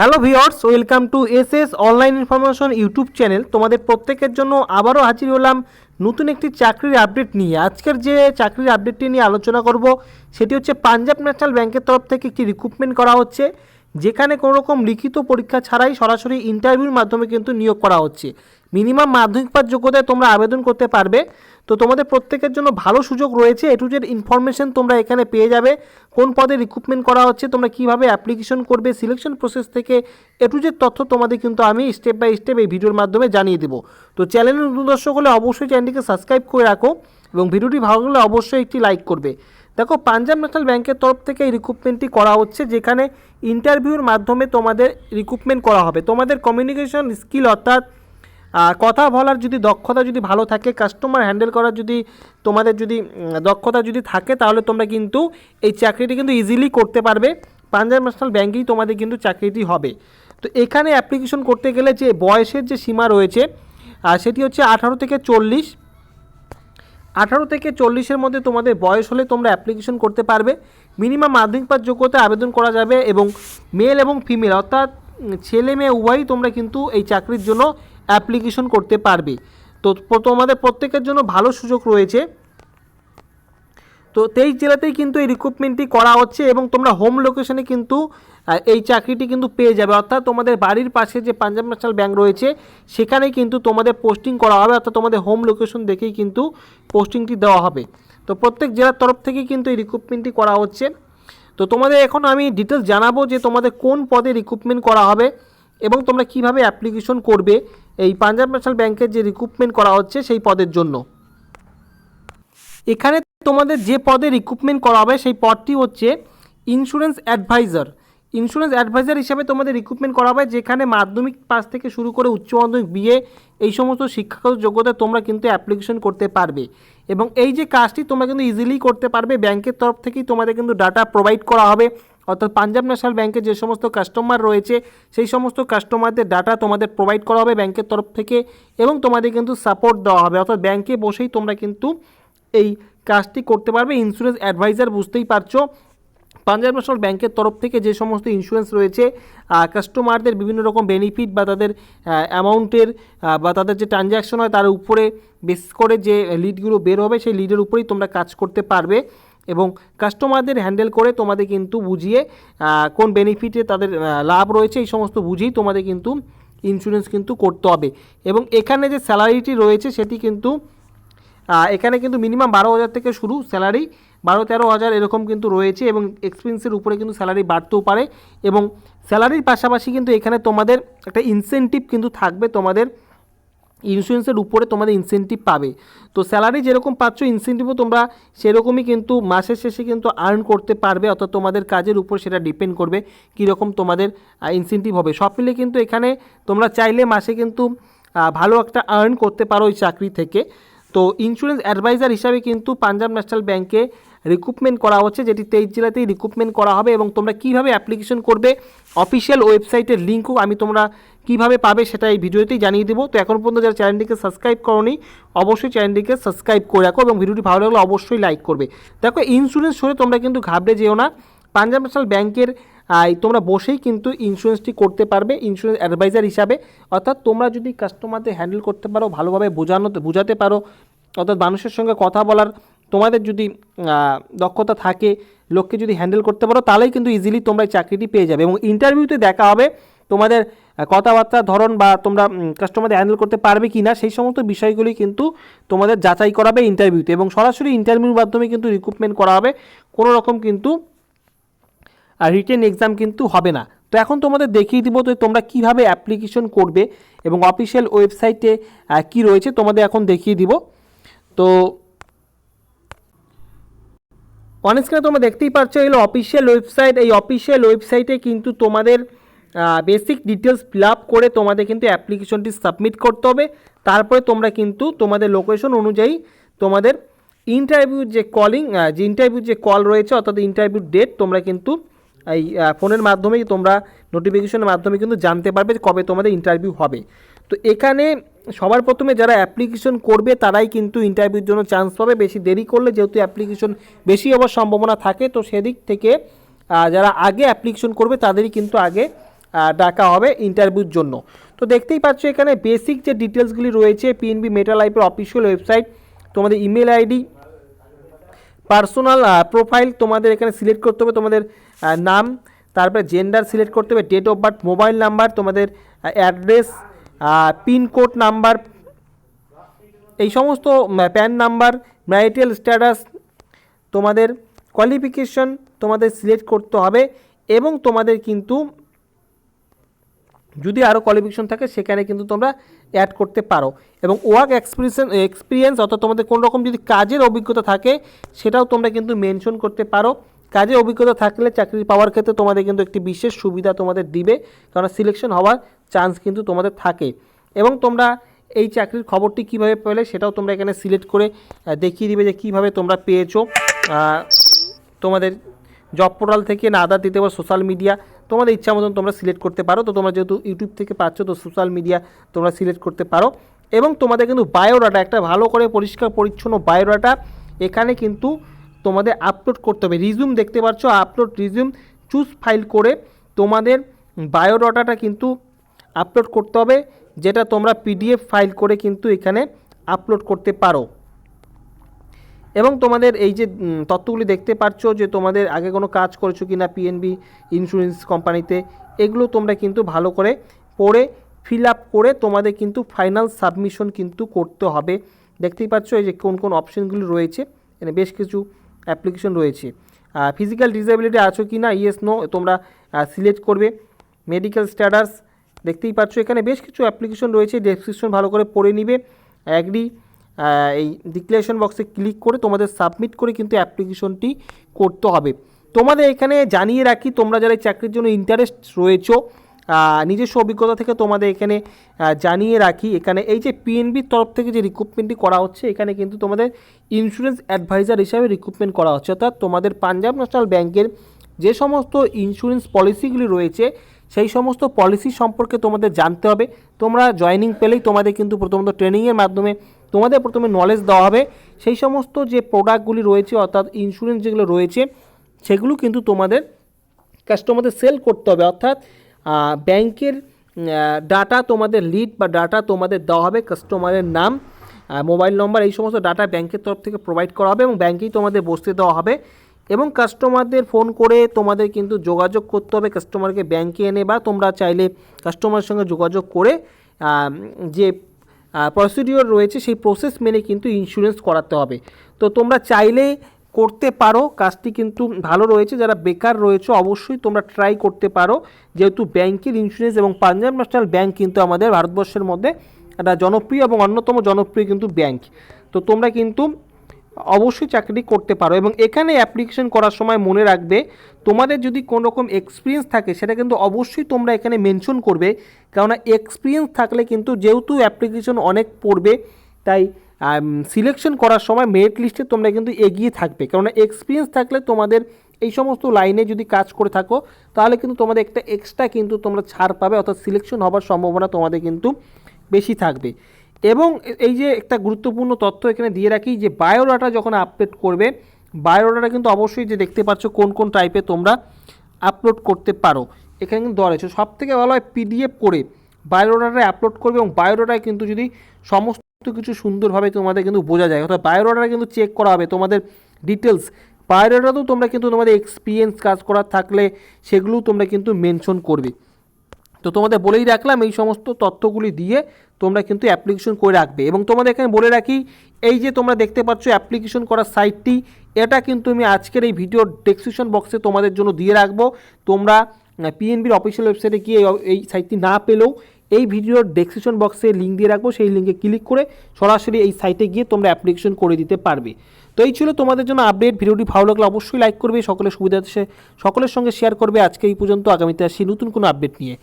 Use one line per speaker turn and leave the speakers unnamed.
Hello viewers welcome to S S online information YouTube channel. তোমাদের প্রত্যেকের জন্য আবারও হাজির হলাম নতুন একটি চাকরির আপডেট নিয়ে। আজকের যে চাকরির আপডেটটি নিয়ে আলোচনা করব, সেটি হচ্ছে পাঞ্জাব ন্যাশনাল ব্যাংকের তরফ থেকে একটি রিক্রুটমেন্ট করা হচ্ছে, যেখানে কোনো রকম লিখিত পরীক্ষা ছাড়াই সরাসরি ইন্টারভিউর মাধ্যমে কিন্তু নিয়োগ করা হচ্ছে। মিনিমাম মাধ্যমিক পাস যোগ্যতায় তোমরা আবেদন করতে পারবে। তো তোমাদের প্রত্যেকের জন্য ভালো সুযোগ রয়েছে। এটু জেড ইনফরমেশন তোমরা এখানে পেয়ে যাবে। কোন পদে রিক্রুটমেন্ট করা হচ্ছে, তোমরা কীভাবে অ্যাপ্লিকেশন করবে সিলেকশন প্রসেস থেকে এটু জেড তথ্য তোমাদের কিন্তু আমি স্টেপ বাই স্টেপ এই ভিডিওর মাধ্যমে জানিয়ে দেবো। তো চ্যানেলের নতুন দর্শক হলে অবশ্যই চ্যানেলটিকে সাবস্ক্রাইব করে রাখো এবং ভিডিওটি ভালো লাগলে অবশ্যই একটি লাইক করবে। দেখো, পাঞ্জাব ন্যাশনাল ব্যাংকের তরফ থেকে এই রিক্রুটমেন্টটি করা হচ্ছে, যেখানে ইন্টারভিউর মাধ্যমে তোমাদের রিক্রুটমেন্ট করা হবে। তোমাদের কমিউনিকেশন স্কিল অর্থাৎ কথা বলার যদি দক্ষতা যদি ভালো থাকে কাস্টমার হ্যান্ডেল করার যদি তোমাদের যদি দক্ষতা যদি থাকে, তাহলে তোমরা কিন্তু এই চাকরিটি কিন্তু ইজিলি করতে পারবে। পাঞ্জাব ন্যাশনাল ব্যাঙ্কেই তোমাদের কিন্তু চাকরিটি হবে। তো এখানে অ্যাপ্লিকেশন করতে গেলে যে বয়সের যে সীমা রয়েছে সেটি হচ্ছে আঠারো থেকে চল্লিশ। আঠারো থেকে চল্লিশের মধ্যে তোমাদের বয়স হলে তোমরা অ্যাপ্লিকেশন করতে পারবে। মিনিমাম মাধ্যমিক পাস যোগ্যতা আবেদন করা যাবে এবং মেল এবং ফিমেল অর্থাৎ ছেলে মেয়ে উভয়ই তোমরা কিন্তু এই চাকরির জন্য অ্যাপ্লিকেশন করতে পারবে। তো তোমাদের প্রত্যেকের জন্য ভালো সুযোগ রয়েছে। তো তেইশ জেলাতেই কিন্তু এই রিক্রুটমেন্টটি করা হচ্ছে এবং তোমরা হোম লোকেশনে কিন্তু এই চাকরিটি কিন্তু পেয়ে যাবে। অর্থাৎ তোমাদের বাড়ির পাশে যে পাঞ্জাব ন্যাশনাল ব্যাংক রয়েছে, সেখানেই কিন্তু তোমাদের পোস্টিং করা হবে। অর্থাৎ তোমাদের হোম লোকেশন দেখেই কিন্তু পোস্টিংটি দেওয়া হবে। তো প্রত্যেক জেলার তরফ থেকেই কিন্তু এই রিক্রুটমেন্টটি করা হচ্ছে। তো তোমাদের এখন আমি ডিটেলস জানাব যে তোমাদের কোন পদে রিক্রুটমেন্ট করা হবে। এবং তোমরা কীভাবে অ্যাপ্লিকেশন করবে এই পাঞ্জাব ন্যাশনাল ব্যাংকের যে রিক্রুটমেন্ট করা হচ্ছে সেই পদের জন্য। এখানে তোমাদের যে পদে রিক্রুটমেন্ট করা হবে সেই পদটি হচ্ছে ইন্স্যুরেন্স অ্যাডভাইজার ইন্স্যুরেন্স অ্যাডভাইজার হিসাবে তোমাদের রিক্রুটমেন্ট করা হবে, যেখানে মাধ্যমিক পাস থেকে শুরু করে উচ্চ মাধ্যমিক বিএ এই সমস্ত শিক্ষাগত যোগ্যতা তোমরা কিন্তু অ্যাপ্লিকেশন করতে পারবে। এবং এই যে কাজটি তোমরা কিন্তু ইজিলি করতে পারবে ব্যাংকের তরফ থেকেই তোমাদের কিন্তু ডাটা প্রোভাইড করা হবে। অর্থাৎ পাঞ্জাব ন্যাশনাল ব্যাংকের যে সমস্ত কাস্টমার রয়েছে, সেই সমস্ত কাস্টমারদের ডাটা তোমাদের প্রোভাইড করা হবে ব্যাংকের তরফ থেকে এবং তোমাদের কিন্তু সাপোর্ট দেওয়া হবে। অর্থাৎ ব্যাংকে বসেই তোমরা কিন্তু এই কাজটি করতে পারবে। ইন্স্যুরেন্স অ্যাডভাইজার বুঝতেই পারছ। পাঞ্জাব ন্যাশনাল ব্যাংকের তরফ থেকে যে সমস্ত ইন্স্যুরেন্স রয়েছে কাস্টমারদের বিভিন্ন রকম বেনিফিট বা তাদের অ্যামাউন্টের বা তাদের যে ট্রানজ্যাকশন হয়, তার উপরে বেস করে যে লিডগুলো বের হবে, সেই লিডের উপরেই তোমরা কাজ করতে পারবে এবং কাস্টমারদের হ্যান্ডেল করে তোমাদের কিন্তু বুঝিয়ে কোন বেনিফিটে তাদের লাভ রয়েছে, এই সমস্ত বুঝিয়েই তোমাদের কিন্তু ইন্স্যুরেন্স কিন্তু করতে হবে এবং এখানে যে স্যালারিটি রয়েছে, সেটি কিন্তু এখানে কিন্তু মিনিমাম বারো হাজার থেকে শুরু স্যালারি বারো তেরো হাজার এরকম কিন্তু রয়েছে এবং এক্সপেন্সের উপরে কিন্তু স্যালারি বাড়তেও পারে এবং স্যালারির পাশাপাশি কিন্তু এখানে তোমাদের একটা ইনসেনটিভ কিন্তু থাকবে, তোমাদের ইন্স্যুরেন্সের উপরে তোমাদের ইনসেনটিভ পাবে। তো স্যালারি যেরকম পাচ্ছ ইনসেন্টিভও তোমরা সেরকমই কিন্তু মাসের শেষে কিন্তু আর্ন করতে পারবে, অর্থাৎ তোমাদের কাজের উপর সেটা ডিপেন্ড করবে কীরকম তোমাদের ইনসেনটিভ হবে। সব মিলে কিন্তু এখানে তোমরা চাইলে মাসে কিন্তু ভালো একটা আর্ন করতে পারো ওই চাকরি থেকে। তো ইন্স্যুরেন্স অ্যাডভাইজার হিসাবে কিন্তু পাঞ্জাব ন্যাশনাল ব্যাংকে রিক্রুটমেন্ট করা হচ্ছে, যেটি তেইশ জেলাতেই রিক্রুটমেন্ট করা হবে এবং তোমরা কীভাবে অ্যাপ্লিকেশন করবে অফিসিয়াল ওয়েবসাইটের লিঙ্কও আমি তোমরা কীভাবে পাবে সেটা এই ভিডিওতেই জানিয়ে দেবো। তো এখন পর্যন্ত যারা চ্যানেলটিকে সাবস্ক্রাইব করনি, অবশ্যই চ্যানেলটিকে সাবস্ক্রাইব করে রাখো এবং ভিডিওটি ভালো লাগলে অবশ্যই লাইক করবে। দেখো ইন্স্যুরেন্স শুনে তোমরা কিন্তু ঘাবড়ে যেও না। পাঞ্জাব ন্যাশনাল ব্যাংকের তোমরা বসেই কিন্তু ইন্স্যুরেন্সটি করতে পারবে ইন্স্যুরেন্স অ্যাডভাইজার হিসাবে। অর্থাৎ তোমরা যদি কাস্টমারদের হ্যান্ডেল করতে পারো, ভালোভাবে বোঝানো, বোঝাতে পারো, অর্থাৎ মানুষের সঙ্গে কথা বলার তোমাদের যদি দক্ষতা থাকে লোককে যদি হ্যান্ডেল করতে পারো তাহলেই কিন্তু ইজিলি তোমরা চাকরিটি পেয়ে যাবে। এবং ইন্টারভিউতে দেখা হবে তোমাদের আহ, কথাবার্তার ধরন বা তোমরা কাস্টমারদের হ্যান্ডেল করতে পারবে কি না সেই সমস্ত বিষয়গুলি কিন্তু তোমাদের যাচাই করাবে ইন্টারভিউতে এবং সরাসরি ইন্টারভিউর মাধ্যমে কিন্তু রিক্রুটমেন্ট করা হবে। কোনো রকম কিন্তু রিটেন এক্সাম কিন্তু হবে না। তো এখন তোমাদের দেখিয়ে দিব তো তোমরা কীভাবে অ্যাপ্লিকেশন করবে এবং অফিসিয়াল ওয়েবসাইটে কি রয়েছে তোমাদের এখন দেখিয়ে দিব। তো অন স্ক্রিনে তোমরা দেখতেই পাচ্ছ এগুলো অফিসিয়াল ওয়েবসাইট এই অফিসিয়াল ওয়েবসাইটে কিন্তু তোমাদের বেসিক ডিটেলস ফিল আপ করে তোমাদের কিন্তু অ্যাপ্লিকেশনটি সাবমিট করতে হবে। তারপরে তোমরা কিন্তু তোমাদের লোকেশন অনুযায়ী তোমাদের ইন্টারভিউ যে কলিং যে ইন্টারভিউ যে কল রয়েছে, অর্থাৎ ইন্টারভিউ ডেট তোমরা কিন্তু এই ফোনের মাধ্যমেই তোমরা নোটিফিকেশনের মাধ্যমে কিন্তু জানতে পারবে কবে তোমাদের ইন্টারভিউ হবে। তো এখানে সবার প্রথমে যারা অ্যাপ্লিকেশন করবে, তারাই কিন্তু ইন্টারভিউর জন্য চান্স পাবে। বেশি দেরি করলে যেহেতু অ্যাপ্লিকেশন বেশি হওয়ার সম্ভাবনা থাকে, তো সেদিক থেকে যারা আগে অ্যাপ্লিকেশন করবে, তাদেরই কিন্তু আগে ডাকা হবে ইন্টারভিউর জন্য। তো দেখতেই পাচ্ছ এখানে বেসিক যে ডিটেলসগুলি রয়েছে পিএনবি মেটা লাইফের অফিসিয়াল ওয়েবসাইট তোমাদের ইমেল আইডি পার্সোনাল প্রোফাইল তোমাদের এখানে সিলেক্ট করতে হবে, তোমাদের নাম, তারপরে জেন্ডার সিলেক্ট করতে হবে date of birth mobile number তোমাদের অ্যাড্রেস পিনকোড নাম্বার, এই সমস্ত প্যান নাম্বার ম্যারিটাল স্ট্যাটাস তোমাদের কোয়ালিফিকেশন তোমাদের সিলেক্ট করতে হবে এবং তোমাদের কিন্তু যদি আরও কোয়ালিফিকেশন থাকে সেখানে কিন্তু তোমরা অ্যাড করতে পারো। এবং ওয়ার্ক এক্সপিরিয়েন্স এক্সপিরিয়েন্স অর্থাৎ তোমাদের কোনো রকম যদি কাজের অভিজ্ঞতা থাকে সেটাও তোমরা কিন্তু মেনশন করতে পারো। কাজের অভিজ্ঞতা থাকলে চাকরি পাওয়ার ক্ষেত্রে তোমাদের কিন্তু একটি বিশেষ সুবিধা তোমাদের দিবে, কারণ সিলেকশন হওয়ার চান্স কিন্তু তোমাদের থাকে। এবং তোমরা এই চাকরির খবরটি কীভাবে পেলে সেটাও তোমরা এখানে সিলেক্ট করে দেখিয়ে দিবে যে কীভাবে তোমরা পেয়েছ। তোমাদের জব পোর্টাল থেকে না আদার দিতে পারো সোশ্যাল মিডিয়া তোমাদের ইচ্ছা মতন তোমরা সিলেক্ট করতে পারো। তো তোমরা যেহেতু ইউটিউব থেকে পাচ্ছ, তো সোশ্যাল মিডিয়া তোমরা সিলেক্ট করতে পারো। এবং তোমাদের কিন্তু বায়োডাটা একটা ভালো করে পরিষ্কার পরিচ্ছন্ন বায়োডাটা এখানে কিন্তু তোমাদের আপলোড করতে হবে। রিজিউম দেখতে পাচ্ছ আপলোড রিজিউম চুজ ফাইল করে তোমাদের বায়োডাটাটা কিন্তু আপলোড করতে হবে, যেটা তোমরা পিডিএফ ফাইল করে কিন্তু এখানে আপলোড করতে পারো। এবং তোমাদের এই যে তথ্যগুলি দেখতে পাচ্ছ যে তোমাদের আগে কোনো কাজ করেছ কি না পিএনবি ইন্স্যুরেন্স কোম্পানিতে এগুলো তোমরা কিন্তু ভালো করে পড়ে ফিল আপ করে তোমাদের কিন্তু ফাইনাল সাবমিশন কিন্তু করতে হবে। দেখতেই পাচ্ছ এই যে কোন কোন অপশনগুলি রয়েছে, এখানে বেশ কিছু অ্যাপ্লিকেশন রয়েছে। ফিজিক্যাল ডিসেবিলিটি আছো কি না? ইয়েস নো তোমরা সিলেক্ট করবে। মেডিকেল স্ট্যাটাস দেখতেই পাচ্ছ, এখানে বেশ কিছু অ্যাপ্লিকেশন রয়েছে। ডেসক্রিপশন ভালো করে পড়ে নিবে। অ্যাগ্রি এই ডিক্লারেশন বক্সে ক্লিক করে তোমাদের সাবমিট করে কিন্তু অ্যাপ্লিকেশনটি করতে হবে। তোমাদের এখানে জানিয়ে রাখি, তোমরা যারা চাকরির জন্য ইন্টারেস্ট রয়েছো নিজস্ব অভিজ্ঞতা থেকে তোমাদের এখানে জানিয়ে রাখি। এখানে এই যে পিএনবির তরফ থেকে যে রিক্রুটমেন্টটি করা হচ্ছে, এখানে কিন্তু তোমাদের ইন্স্যুরেন্স অ্যাডভাইজার হিসাবে রিক্রুটমেন্ট করা হচ্ছে। অর্থাৎ তোমাদের পাঞ্জাব ন্যাশনাল ব্যাংকের যে সমস্ত ইন্স্যুরেন্স পলিসিগুলি রয়েছে, সেই সমস্ত পলিসি সম্পর্কে তোমাদের জানতে হবে। তোমরা জয়নিং পেলেই তোমাদের কিন্তু প্রথমত ট্রেনিংয়ের মাধ্যমে তোমাদের প্রথমে নলেজ দেওয়া হবে। সেই সমস্ত যে প্রোডাক্টগুলি রয়েছে, অর্থাৎ ইন্স্যুরেন্স যেগুলো রয়েছে, সেগুলো কিন্তু তোমাদের কাস্টমারদের সেল করতে হবে। অর্থাৎ ব্যাংকের ডাটা তোমাদের লিড বা ডাটা তোমাদের দেওয়া হবে কাস্টমারের নাম মোবাইল নম্বর এই সমস্ত ডাটা ব্যাংকের তরফ থেকে প্রোভাইড করা হবে এবং ব্যাংকেই তোমাদের বসতে দেওয়া হবে এবং কাস্টমারদের ফোন করে তোমাদের কিন্তু যোগাযোগ করতে হবে কাস্টমারকে ব্যাংকে এনে বা তোমরা চাইলে কাস্টমারের সঙ্গে যোগাযোগ করে যে প্রসিডিওর রয়েছে সেই প্রসেস মেনে কিন্তু ইন্স্যুরেন্স করাতে হবে। তো তোমরা চাইলে করতে পারো, কাজটি কিন্তু ভালো রয়েছে। যারা বেকার রয়েছে, অবশ্যই তোমরা ট্রাই করতে পারো। যেহেতু ব্যাংকের ইন্স্যুরেন্স এবং পাঞ্জাব ন্যাশনাল ব্যাংক কিন্তু আমাদের ভারতবর্ষের মধ্যে একটা জনপ্রিয় এবং অন্যতম জনপ্রিয় কিন্তু ব্যাংক তো তোমরা কিন্তু অবশ্যই চাকরি করতে পারো এবং এখানে অ্যাপ্লিকেশন করার সময় মনে রাখবে, তোমাদের যদি কোনো রকম এক্সপিরিয়েন্স থাকে, সেটা কিন্তু অবশ্যই তোমরা এখানে মেনশন করবে। কেননা এক্সপিরিয়েন্স থাকলে কিন্তু যেহেতু অ্যাপ্লিকেশন অনেক পড়বে, তাই সিলেকশন করার সময় মেরিট লিস্টে তোমরা কিন্তু এগিয়ে থাকবে। কেননা এক্সপিরিয়েন্স থাকলে তোমাদের এই সমস্ত লাইনে যদি কাজ করে থাকো, তাহলে কিন্তু তোমাদের একটা এক্সট্রা কিন্তু তোমরা ছাড় পাবে, অর্থাৎ সিলেকশন হওয়ার সম্ভাবনা তোমাদের কিন্তু বেশি থাকবে। এবং এই যে একটা গুরুত্বপূর্ণ তথ্য এখানে দিয়ে রাখি যে বায়োডাটা যখন আপলোড করবে বায়োডাটা কিন্তু অবশ্যই যে দেখতে পাচ্ছ কোন কোন টাইপে তোমরা আপলোড করতে পারো। এখানে কিন্তু দেওয়া রয়েছে। সব থেকে ভালো হয় পিডিএফ করে বায়োডাটায় আপলোড করবে এবং বায়োডাটায় কিন্তু যদি সমস্ত কিছু সুন্দরভাবে তোমাদের কিন্তু বোঝা যায়। অর্থাৎ বায়োডাটা কিন্তু চেক করা হবে। তোমাদের ডিটেলস বায়োডাটাতেও তোমরা কিন্তু তোমাদের এক্সপিরিয়েন্স কাজ করার থাকলে সেগুলোও তোমরা কিন্তু মেনশন করবে। তো তোমাদের বলেই রাখলাম, এই সমস্ত তথ্যগুলি দিয়ে তোমরা কিন্তু অ্যাপ্লিকেশন করে রাখবে। এবং তোমাদের এখানে বলে রাখি, এই যে তোমরা দেখতে পাচ্ছ অ্যাপ্লিকেশন করার সাইটটি এটা কিন্তু আমি আজকের এই ভিডিওর ডেসক্রিপশন বক্সে তোমাদের জন্য দিয়ে রাখব। তোমরা পিএনবির অফিসিয়াল ওয়েবসাইটে গিয়ে এই সাইটটি না পেলেও এই ভিডিওর ডেসক্রিপশন বক্সে লিঙ্ক দিয়ে রাখব। সেই লিঙ্কে ক্লিক করে সরাসরি এই সাইটে গিয়ে তোমরা অ্যাপ্লিকেশন করে দিতে পারবে। তো এই ছিল তোমাদের জন্য আপডেট ভিডিওটি ভালো লাগলে অবশ্যই লাইক করবে। সকলের সুবিধা সকলের সঙ্গে শেয়ার করবে। আজকে এই পর্যন্ত। আগামীতে আসি নতুন কোনো আপডেট নিয়ে।